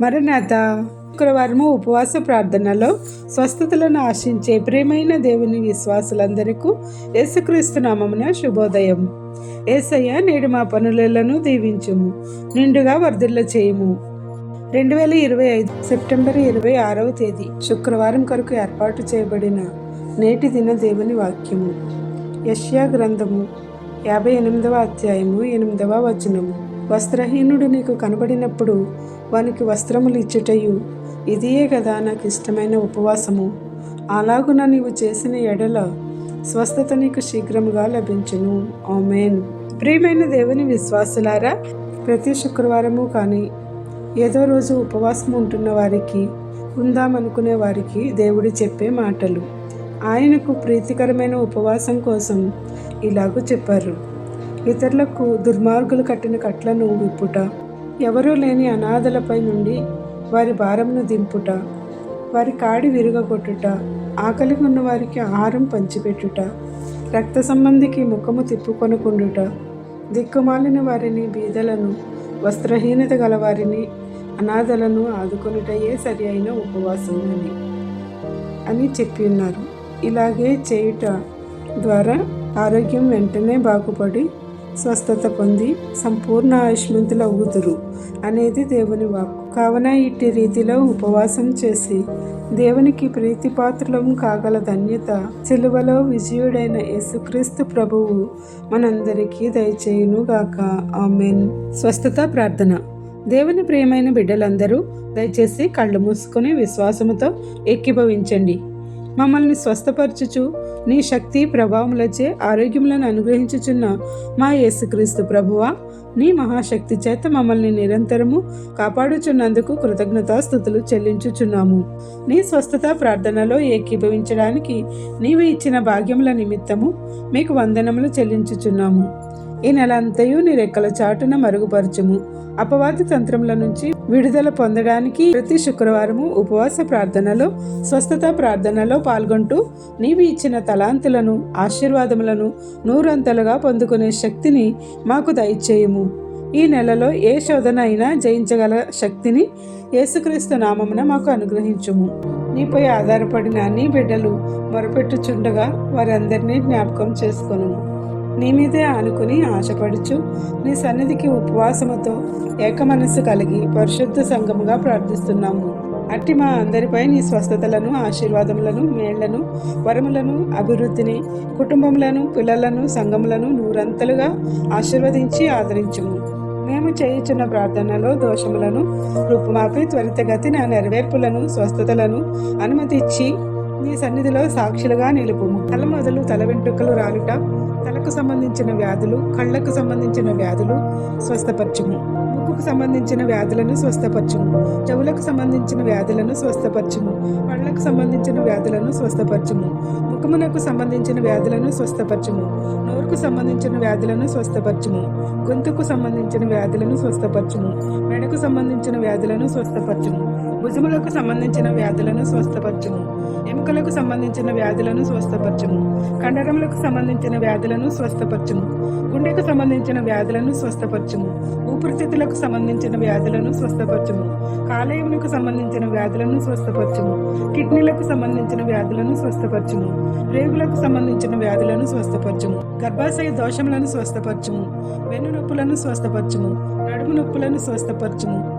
మరణాత శుక్రవారము ఉపవాస ప్రార్థనలో స్వస్థతలను ఆశించే ప్రేమైన దేవుని విశ్వాసులందరికీ యేసుక్రీస్తు నామమున శుభోదయం. ఏసయ్య నేడు మా పనులను దీవించుము నిండుగా వర్ధిల్ల చేయము. రెండు వేల ఇరవై ఐదు సెప్టెంబర్ ఇరవై ఆరవ తేదీ శుక్రవారం కొరకు ఏర్పాటు చేయబడిన నేటి దిన దేవుని వాక్యము. యష్యా గ్రంథము యాభై ఎనిమిదవ అధ్యాయము ఎనిమిదవ వచనము. వస్త్రహీనుడు నీకు కనబడినప్పుడు వానికి వస్త్రములు ఇచ్చుటయు. ఇదియే కదా నాకు ఇష్టమైన ఉపవాసము. అలాగున నీవు చేసిన ఎడల స్వస్థత నీకు శీఘ్రముగా లభించును. ఆమెన్. ప్రియమైన దేవుని విశ్వాసులారా ప్రతి శుక్రవారము కానీ ఏదో రోజు ఉపవాసం ఉంటున్న వారికి ఉందామనుకునే వారికి దేవుడు చెప్పే మాటలు. ఆయనకు ప్రీతికరమైన ఉపవాసం కోసం ఇలాగూ చెప్పారు. ఇతరులకు దుర్మార్గులు కట్టిన కట్లను విప్పుట ఎవరూ లేని అనాథలపై నుండి వారి భారంను దింపుట. వారి కాడి విరుగగొట్టుట. ఆకలి ఉన్న వారికి ఆహారం పంచిపెట్టుట. రక్త సంబంధికి ముఖము తిప్పుకొనుకుండుట దిక్కుమాలిన వారిని బీదలను వస్త్రహీనత గలవారిని అనాథలను ఆదుకొనుటయే సరి అయిన ఉపవాసం అని అని చెప్పి ఉన్నారు ఇలాగే చేయుట ద్వారా ఆరోగ్యం వెంటనే బాగుపడి స్వస్థత పొంది సంపూర్ణ ఆయుష్మంతులవుతురు అనేది దేవుని వాక్కు. కావున ఇట్టి రీతిలో ఉపవాసం చేసి దేవునికి ప్రీతిపాత్రులం కాగల ధన్యత సిలువలో విజయుడైన యేసుక్రీస్తు ప్రభువు మనందరికీ దయచేయునుగాక. ఆమెన్. స్వస్థత ప్రార్థన. దేవుని ప్రియమైన బిడ్డలందరూ దయచేసి కళ్ళు మూసుకొని విశ్వాసముతో ఎక్కిభవించండి మమ్మల్ని స్వస్థపరచుచు నీ శక్తి ప్రభావములచే ఆరోగ్యములను అనుగ్రహించుచున్న మా యేసుక్రీస్తు ప్రభువా నీ మహాశక్తి చేత మమ్మల్ని నిరంతరము కాపాడుచున్నందుకు కృతజ్ఞతాస్థుతులు చెల్లించుచున్నాము. నీ స్వస్థత ప్రార్థనలో ఏకీభవించడానికి నీవు ఇచ్చిన భాగ్యముల నిమిత్తము మీకు వందనములు చెల్లించుచున్నాము. ఈ నెల అంతయు నీ రెక్కల చాటున మరుగుపరచుము. అపవాద తంత్రముల నుంచి విడుదల పొందడానికి ప్రతి శుక్రవారము ఉపవాస ప్రార్థనలో స్వస్థత ప్రార్థనలో పాల్గొంటూ నీవు ఇచ్చిన తలాంతులను ఆశీర్వాదములను నూరంతలుగా పొందుకునే శక్తిని మాకు దయచేయము. ఈ నెలలో ఏ శోధన అయినా జయించగల శక్తిని యేసుక్రీస్తు నామమున మాకు అనుగ్రహించుము. నీపై ఆధారపడిన నీ బిడ్డలు మొరపెట్టుచుండగా వారందరినీ జ్ఞాపకం చేసుకొను నీ మీదే ఆనుకుని ఆశపడుచు నీ సన్నిధికి ఉపవాసముతో ఏకమనస్సు కలిగి పరిశుద్ధ సంఘముగా ప్రార్థిస్తున్నాము. అట్టి మా అందరిపై నీ స్వస్థతలను ఆశీర్వాదములను మేళ్ళను వరములను అభివృద్ధిని కుటుంబములను పిల్లలను సంఘములను నూరంతలుగా ఆశీర్వదించి ఆదరించుము. మేము చేయుచున్న ప్రార్థనలో దోషములను రూపుమాపి త్వరితగతిన నెరవేర్పులను స్వస్థతలను అనుమతిచ్చి నీ సన్నిధిలో సాక్షులుగా నిలుపుము. తల మొదలు తల వెంట్రుకలు రాలుట తలకు సంబంధించిన వ్యాధులు కళ్ళకు సంబంధించిన వ్యాధులు స్వస్థపరచుము. ముక్కుకు సంబంధించిన వ్యాధులను స్వస్థపరచుము. చెవులకు సంబంధించిన వ్యాధులను స్వస్థపరచుము. పళ్ళకు సంబంధించిన వ్యాధులను స్వస్థపరచుము. ముఖమునకు సంబంధించిన వ్యాధులను స్వస్థపరచుము. నోరుకు సంబంధించిన వ్యాధులను స్వస్థపరచుము. గొంతుకు సంబంధించిన వ్యాధులను స్వస్థపరచుము. మెడకు సంబంధించిన వ్యాధులను స్వస్థపరచుము. భుజములకు సంబంధించిన వ్యాధులను స్వస్థపరచుము. ఎముకలకు సంబంధించిన వ్యాధులను స్వస్థపరచుము. కండరములకు సంబంధించిన వ్యాధులను స్వస్థపరచుము. గుండెకు సంబంధించిన వ్యాధులను స్వస్థపరచుము. ఊపిరితిత్తులకు సంబంధించిన వ్యాధులను స్వస్థపరచుము. కాలేయములకు సంబంధించిన వ్యాధులను స్వస్థపరచుము. కిడ్నీలకు సంబంధించిన వ్యాధులను స్వస్థపరచుము. రేగులకు సంబంధించిన వ్యాధులను స్వస్థపరచుము. గర్భాశయ దోషములను స్వస్థపరచుము. వెన్ను నొప్పులను స్వస్థపరచుము. నడుము నొప్పులను స్వస్థపరచుము.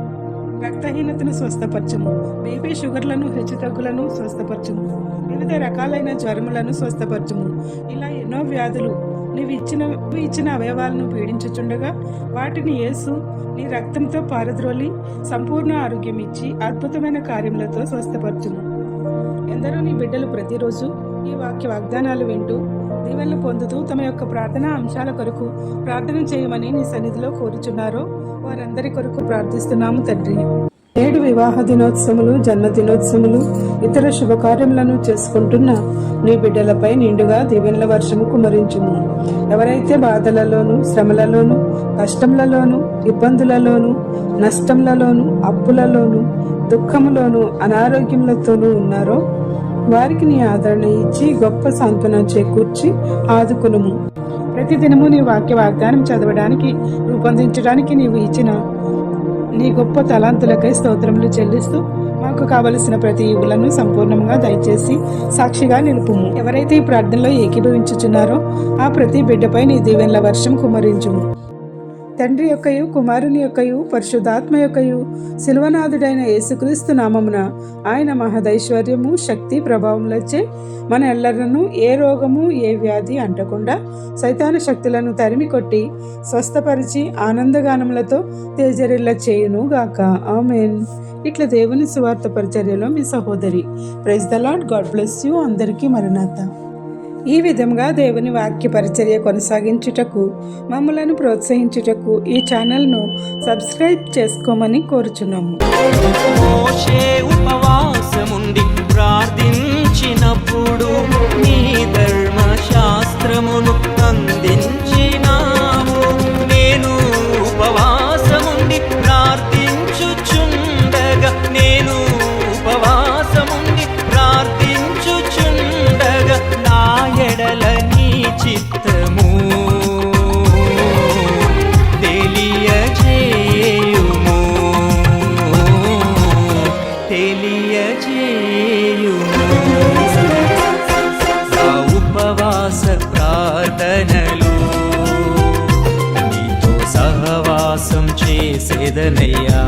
రక్తహీనతను స్వస్థపరచుము. బీపీ షుగర్లను హెచ్చుతగ్గులను స్వస్థపరచుము. వివిధ రకాలైన జ్వరములను స్వస్థపరచుము. ఇలా ఎన్నో వ్యాధులు నీవు ఇచ్చిన ఇచ్చిన అవయవాలను పీడించుచుండగా వాటిని యేసు నీ రక్తంతో పారద్రోలి సంపూర్ణ ఆరోగ్యం ఇచ్చి అద్భుతమైన కార్యములతో స్వస్థపరచుము. ఎందరో నీ బిడ్డలు ప్రతిరోజు ఈ వాక్య వాగ్దానాలు వింటూ దీవెనలు పొందుతూ తమ యొక్క ప్రార్థనా అంశాల కొరకు ప్రార్థన చేయమని నీ సన్నిధిలో కోరుచున్నారో. వారందరి కొరకు ప్రార్థిస్తున్నాము తండ్రి. నేడు వివాహ దినోత్సవములు జన్మ దినోత్సవములు ఇతర శుభకార్యములను చేసుకుంటున్న నీ బిడ్డలపై నిండుగా దీవెనల వర్షము కుమరించుము ఎవరైతే బాధలలోను శ్రమలలోను కష్టములలోను ఇబ్బందులలోను నష్టములలోను అప్పులలోను దుఃఖములోను అనారోగ్యములతోనూ ఉన్నారో వారికి నీ ఆదరణ ఇచ్చి గొప్ప సాంత్వన చేకూర్చి ఆదుకునుము. ప్రతిదినము నీ వాక్య వాగ్దానం చదవడానికి రూపొందించడానికి నీవు ఇచ్చిన నీ గొప్ప తలాంతులకై స్తోత్రములు చెల్లిస్తూ మాకు కావలసిన ప్రతి ఈవులను సంపూర్ణంగా దయచేసి సాక్షిగా నిలుపుము. ఎవరైతే ఈ ప్రార్థనలో ఏకీభవించుచున్నారో ఆ ప్రతి బిడ్డపై నీ దీవెనల వర్షం కుమరించుము. తండ్రి యొక్కయు కుమారుని యొక్కయు పరిశుద్ధాత్మ యొక్కయు శిల్వనాథుడైన యేసుక్రీస్తు నామమున ఆయన మహదైశ్వర్యము శక్తి ప్రభావములచే మన ఎల్లరను ఏ రోగము ఏ వ్యాధి అంటకుండా సైతాన శక్తులను తరిమి కొట్టి స్వస్థపరిచి ఆనందగానములతో తేజరిల్ల చేయును గాక. ఆమెన్. ఇట్లా దేవుని సువార్త పరిచర్యలో మీ సహోదరి. Praise the Lord God bless you. అందరికీ మరణాత ఈ విధంగా దేవుని వాక్య పరిచర్య కొనసాగించుటకు మమ్మలను ప్రోత్సహించుటకు ఈ ఛానల్ను సబ్స్క్రైబ్ చేసుకోమని కోరుచున్నాము. ప్రార్థించినప్పుడు నీ ధర్మశాస్త్రమును சேதனையா?